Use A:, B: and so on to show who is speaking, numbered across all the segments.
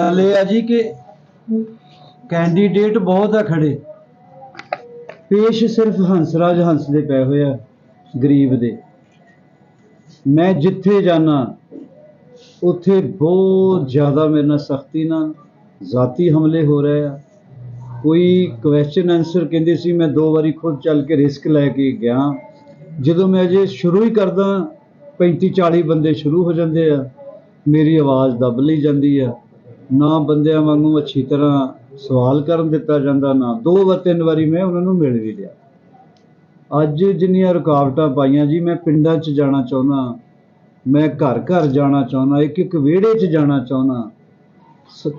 A: ਗੱਲ ਇਹ ਆ ਜੀ ਕਿ ਕੈਂਡੀਡੇਟ ਬਹੁਤ ਆ ਖੜੇ। ਪੇਸ਼ ਸਿਰਫ ਹੰਸਰਾਜ ਹੰਸ ਦੇ ਪਏ ਹੋਏ ਆ, ਗਰੀਬ ਦੇ। ਮੈਂ ਜਿੱਥੇ ਜਾਣਾ ਉੱਥੇ ਬਹੁਤ ਜ਼ਿਆਦਾ ਮੇਰੇ ਨਾਲ ਸਖਤੀ ਨਾਲ ਜ਼ਾਤੀ ਹਮਲੇ ਹੋ ਰਹੇ ਆ। ਕੋਈ ਕੁਐਸਚਨ ਆਨਸਰ ਕਹਿੰਦੇ ਸੀ, ਮੈਂ ਦੋ ਵਾਰੀ ਖੁਦ ਚੱਲ ਕੇ ਰਿਸਕ ਲੈ ਕੇ ਗਿਆ। ਜਦੋਂ ਮੈਂ ਅਜੇ ਸ਼ੁਰੂ ਹੀ ਕਰਦਾ 35 40 ਬੰਦੇ ਸ਼ੁਰੂ ਹੋ ਜਾਂਦੇ ਆ, ਮੇਰੀ ਆਵਾਜ਼ ਦੱਬ ਲਈ ਜਾਂਦੀ ਆ। ਨਾ ਬੰਦਿਆਂ ਵਾਂਗੂ ਅੱਛੀ ਤਰ੍ਹਾਂ ਸਵਾਲ ਕਰਨ ਦਿੱਤਾ ਜਾਂਦਾ, ਨਾ ਦੋ ਵਾਰ ਤਿੰਨ ਵਾਰੀ ਮੈਂ ਉਹਨਾਂ ਨੂੰ ਮਿਲ ਵੀ ਲਿਆ। ਅੱਜ ਜਿੰਨੀਆਂ ਰੁਕਾਵਟਾਂ ਪਾਈਆਂ ਜੀ, ਮੈਂ ਪਿੰਡਾਂ 'ਚ ਜਾਣਾ ਚਾਹੁੰਦਾ, ਮੈਂ ਘਰ ਘਰ ਜਾਣਾ ਚਾਹੁੰਦਾ ਇੱਕ ਇੱਕ ਵਿਹੜੇ 'ਚ ਜਾਣਾ ਚਾਹੁੰਦਾ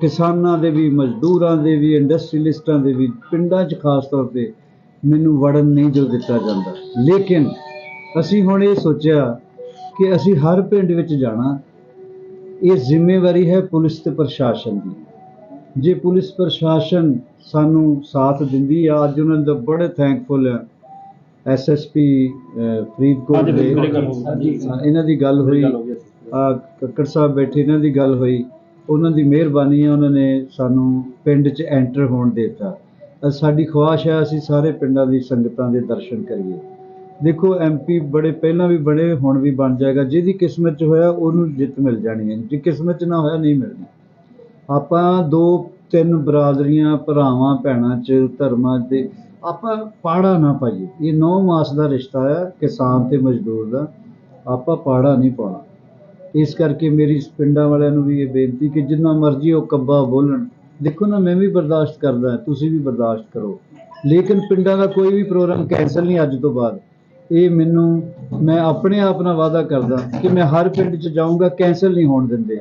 A: ਕਿਸਾਨਾਂ ਦੇ ਵੀ, ਮਜ਼ਦੂਰਾਂ ਦੇ ਵੀ, ਇੰਡਸਟਰੀਲਿਸਟਾਂ ਦੇ ਵੀ, ਪਿੰਡਾਂ 'ਚ ਖਾਸ ਤੌਰ ਤੇ ਮੈਨੂੰ ਵੜਨ ਨਹੀਂ ਜੋ ਦਿੱਤਾ ਜਾਂਦਾ। ਲੇਕਿਨ ਅਸੀਂ ਹੁਣ ਇਹ ਸੋਚਿਆ ਕਿ ਅਸੀਂ ਹਰ ਪਿੰਡ ਵਿੱਚ ਜਾਣਾ ਇਹ ਜ਼ਿੰਮੇਵਾਰੀ ਹੈ ਪੁਲਿਸ ਤੇ ਪ੍ਰਸ਼ਾਸਨ ਦੀ। ਜੇ ਪੁਲਿਸ ਪ੍ਰਸ਼ਾਸਨ ਸਾਨੂੰ ਸਾਥ ਦਿੰਦੀ ਆ ਅੱਜ ਉਹਨਾਂ ਦਾ ਬੜੇ ਥੈਂਕਫੁਲ ਆ। ਐਸਐਸਪੀ ਫਰੀਦਕੋਟ ਦੇ। ਇਹਨਾਂ ਦੀ ਗੱਲ ਹੋਈ। ਆ ਕੱਕੜ ਸਾਹਿਬ ਬੈਠੇ ਇਹਨਾਂ ਦੀ ਗੱਲ ਹੋਈ। ਉਹਨਾਂ ਦੀ ਮਿਹਰਬਾਨੀ ਹੈ ਉਹਨਾਂ ਨੇ ਸਾਨੂੰ ਪਿੰਡ 'ਚ ਐਂਟਰ ਹੋਣ ਦਿੱਤਾ। ਸਾਡੀ ਖੁਆਇਸ਼ ਹੈ ਅਸੀਂ ਸਾਰੇ ਪਿੰਡਾਂ ਦੀ ਸੰਗਤਾਂ ਦੇ ਦਰਸ਼ਨ ਕਰੀਏ। ਦੇਖੋ ਐਮਪੀ ਬੜੇ ਪਹਿਲਾਂ ਵੀ ਬਣੇ, ਹੁਣ ਵੀ ਬਣ ਜਾਏਗਾ। ਜਿਹਦੀ ਕਿਸਮਤ 'ਚ ਹੋਇਆ, ਉਹਨੂੰ ਜਿੱਤ ਮਿਲ ਜਾਣੀ ਹੈ। ਜੇ ਕਿਸਮਤ 'ਚ ਨਾ ਹੋਇਆ, ਨਹੀਂ ਮਿਲਣੀ। ਆਪਾਂ ਦੋ, ਤਿੰਨ ਬਰਾਦਰੀਆਂ, ਭਰਾਵਾਂ, ਭੈਣਾਂ 'ਚ, ਧਰਮਾਂ ਦੇ ਆਪਾਂ ਪਾੜਾ ਨਾ ਪਾਈਏ। ਇਹ ਨੌ ਮਾਸ ਦਾ ਰਿਸ਼ਤਾ ਆ, ਕਿਸਾਨ ਤੇ ਮਜ਼ਦੂਰ ਦਾ। ਆਪਾਂ ਪਾੜਾ ਨਹੀਂ ਪਾਉਣਾ। ਇਸ ਕਰਕੇ ਮੇਰੀ ਪਿੰਡਾਂ ਵਾਲਿਆਂ ਨੂੰ ਵੀ ਇਹ ਬੇਨਤੀ ਕਿ ਜਿੰਨਾ ਮਰਜ਼ੀ ਉਹ ਕੱਬਾ ਬੋਲਣ। ਦੇਖੋ ਨਾ, ਮੈਂ ਵੀ ਬਰਦਾਸ਼ਤ ਕਰਦਾ, ਤੁਸੀਂ ਵੀ ਬਰਦਾਸ਼ਤ ਕਰੋ। ਲੇਕਿਨ ਪਿੰਡਾਂ ਦਾ ਕੋਈ ਵੀ ਪ੍ਰੋਗਰਾਮ ਕੈਂਸਲ ਨਹੀਂ ਅੱਜ ਤੋਂ ਬਾਅਦ। ਇਹ ਮੈਨੂੰ ਮੈਂ ਆਪਣੇ ਆਪ ਨਾਲ ਵਾਅਦਾ ਕਰਦਾ ਕਿ ਮੈਂ ਹਰ ਪਿੰਡ 'ਚ ਜਾਊਂਗਾ ਕੈਂਸਲ ਨਹੀਂ ਹੋਣ ਦਿੰਦੇ।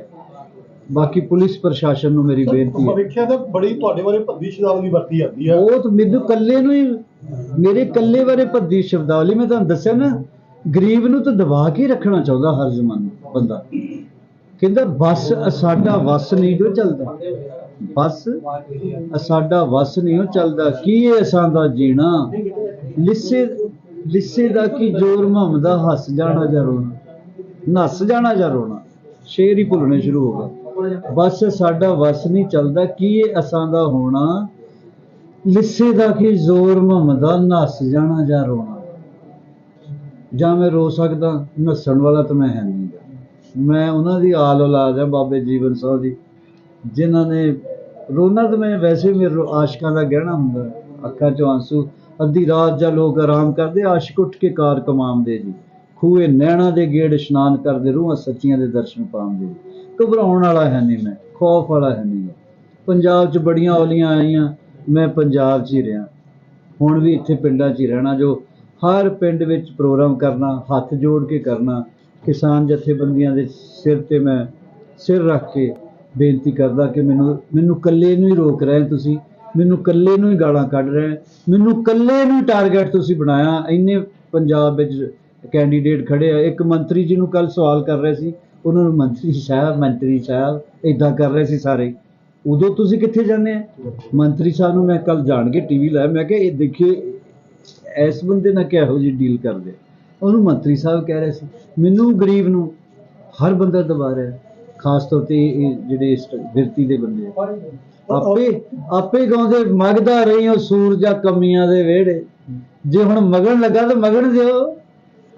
A: ਬਾਕੀ ਪੁਲਿਸ ਪ੍ਰਸ਼ਾਸਨ ਨੂੰ ਮੇਰੀ ਬੇਨਤੀ ਹੈ।
B: ਵੇਖਿਆ ਤਾਂ ਬੜੀ ਤੁਹਾਡੇ ਬਾਰੇ ਭੱਦੀ ਸ਼ਬਦਾਵਲੀ ਵਰਤੀ ਜਾਂਦੀ ਹੈ
A: ਉਹ ਤਾਂ ਮੈਨੂੰ ਕੱਲੇ ਨੂੰ ਹੀ ਮੇਰੇ ਕੱਲੇ ਬਾਰੇ ਭੱਦੀ ਸ਼ਬਦਾਵਲੀ ਮੈਂ ਤੁਹਾਨੂੰ ਦੱਸਿਆ ਨਾ ਗਰੀਬ ਨੂੰ ਤਾਂ ਦਬਾ ਕੇ ਰੱਖਣਾ ਚਾਹੁੰਦਾ ਹਰ ਜ਼ਮਾਨਾ ਬੰਦਾ। ਕਹਿੰਦਾ ਬਸ ਸਾਡਾ ਵਸ ਨਹੀਂ ਜੋ ਚੱਲਦਾ। ਬਸ ਸਾਡਾ ਵਸ ਨਹੀਂ ਉਹ ਚੱਲਦਾ। ਕੀ ਇਹ ਅਸਾਂ ਦਾ ਜੀਣਾ? ਲਿੱਸੇ ਲਿੱਸੇ ਦਾ ਕੀ ਜ਼ੋਰ ਮਹਮਦਾ ਹੱਸ ਜਾਣਾ ਜਾਂ ਰੋਣਾ? ਨੱਸ ਜਾਣਾ ਜਾਂ ਰੋਣਾ? ਸ਼ੇਰ ਹੀ ਭੁੱਲਣੇ ਸ਼ੁਰੂ ਹੋ ਗਏ। ਬਸ ਸਾਡਾ ਵਸ ਨਹੀਂ ਚੱਲਦਾ। ਕੀ ਇਹ ਅਸਾਂ ਦਾ ਹੋਣਾ? ਲਿੱਸੇ ਦਾ ਕੀ ਜ਼ੋਰ ਮਹਮਦਾ ਨੱਸ ਜਾਣਾ ਜਾਂ ਰੋਣਾ? ਜਾਂ ਮੈਂ ਰੋ ਸਕਦਾ? ਨੱਸਣ ਵਾਲਾ ਤਾਂ ਮੈਂ ਹੈ ਨਹੀਂ। ਮੈਂ ਉਹਨਾਂ ਦੀ ਆਲ ਔਲਾਦ ਹੈ, ਬਾਬੇ ਜੀਵਨ ਸਾਹਿਬ ਦੀ। ਜਿਨ੍ਹਾਂ ਨੇ ਰੋਣਾ ਤਾਂ ਮੈਂ ਵੈਸੇ ਮੇਰੇ ਆਸ਼ਕਾਂ ਦਾ ਗਹਿਣਾ ਹੁੰਦਾ। ਅੱਖਾਂ 'ਚੋਂ ਆਂਸੂ ਅੱਧੀ ਰਾਤ ਜਾਂ ਲੋਕ ਆਰਾਮ ਕਰਦੇ, ਆਸ਼ਿਕ ਉੱਠ ਕੇ ਕਾਰ ਕਮਾਉਂਦੇ ਜੀ। ਖੂਏ ਨੈਣਾ ਦੇ ਗੇੜ ਇਸ਼ਨਾਨ ਕਰਦੇ, ਰੂਹਾਂ ਸੱਚੀਆਂ ਦੇ ਦਰਸ਼ਨ ਪਾਉਂਦੇ ਜੀ। ਘਬਰਾਉਣ ਵਾਲਾ ਹੈ ਨਹੀਂ ਮੈਂ, ਖੌਫ ਵਾਲਾ ਹੈ ਨਹੀਂ ਪੰਜਾਬ 'ਚ ਬੜੀਆਂ ਔਲੀਆਂ ਆਈਆਂ, ਮੈਂ ਪੰਜਾਬ 'ਚ ਹੀ ਰਿਹਾ। ਹੁਣ ਵੀ ਇੱਥੇ ਪਿੰਡਾਂ 'ਚ ਹੀ ਰਹਿਣਾ, ਜੋ ਹਰ ਪਿੰਡ ਵਿੱਚ ਪ੍ਰੋਗਰਾਮ ਕਰਨਾ, ਹੱਥ ਜੋੜ ਕੇ ਕਰਨਾ, ਕਿਸਾਨ ਜਥੇਬੰਦੀਆਂ ਦੇ ਸਿਰ ਤੇ ਮੈਂ ਸਿਰ ਰੱਖ ਕੇ ਬੇਨਤੀ ਕਰਦਾ ਕਿ ਮੈਨੂੰ ਮੈਨੂੰ ਇਕੱਲੇ ਨੂੰ ਹੀ ਰੋਕ ਰਹੇ ਤੁਸੀਂ। ਮੈਨੂੰ ਇਕੱਲੇ ਨੂੰ ਹੀ ਗਾਲਾਂ ਕੱਢ ਰਹੇ ਮੈਨੂੰ ਇਕੱਲੇ ਨੂੰ ਹੀ ਟਾਰਗੇਟ ਤੁਸੀਂ ਬਣਾਇਆ। ਇੰਨੇ ਪੰਜਾਬ ਵਿੱਚ ਕੈਂਡੀਡੇਟ ਖੜੇ ਆ। ਇੱਕ ਮੰਤਰੀ ਜੀ ਨੂੰ ਕੱਲ ਸਵਾਲ ਕਰ ਰਹੇ ਸੀ। ਉਹਨਾਂ ਨੂੰ ਮੰਤਰੀ ਸਾਹਿਬ ਮੰਤਰੀ ਸਾਹਿਬ ਇਦਾਂ ਕਰ ਰਹੇ ਸੀ ਸਾਰੇ। ਉਦੋਂ ਤੁਸੀਂ ਕਿੱਥੇ ਜਾਂਦੇ ਆ? ਮੰਤਰੀ ਸਾਹਿਬ ਨੂੰ ਮੈਂ ਕੱਲ ਜਾਣ ਕੇ ਟੀਵੀ ਲਾਇਆ। ਮੈਂ ਕਿਹਾ, ਇਹ ਦੇਖਿਓ, ਇਸ ਬੰਦੇ ਨਾਲ ਕਿਹੋ ਜਿਹੀ ਡੀਲ ਕਰਦੇ ਉਹਨੂੰ ਮੰਤਰੀ ਸਾਹਿਬ ਕਹਿ ਰਹੇ ਸੀ। ਮੈਨੂੰ ਗਰੀਬ ਨੂੰ ਹਰ ਬੰਦਾ ਦਬਾ ਰਿਹਾ ਖਾਸ ਤੌਰ ਤੇ ਜਿਹੜੇ ਇਸ ਦੇ ਬੰਦੇ ਆ। ਆਪੇ ਆਪੇ ਗਾਉਂਦੇ, ਮਗਦਾ ਰਹੀ ਉਹ ਸੂਰਜਾ ਕਮੀਆਂ ਦੇ ਵਿਹੜੇ। ਜੇ ਹੁਣ ਮਗਣ ਲੱਗਾ ਤਾਂ ਮਗਣ ਦਿਓ,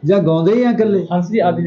A: ਜਾਂ ਗਾਉਂਦੇ ਹੀ ਆ ਇਕੱਲੇ।
C: ਹੰਸ ਅੱਜ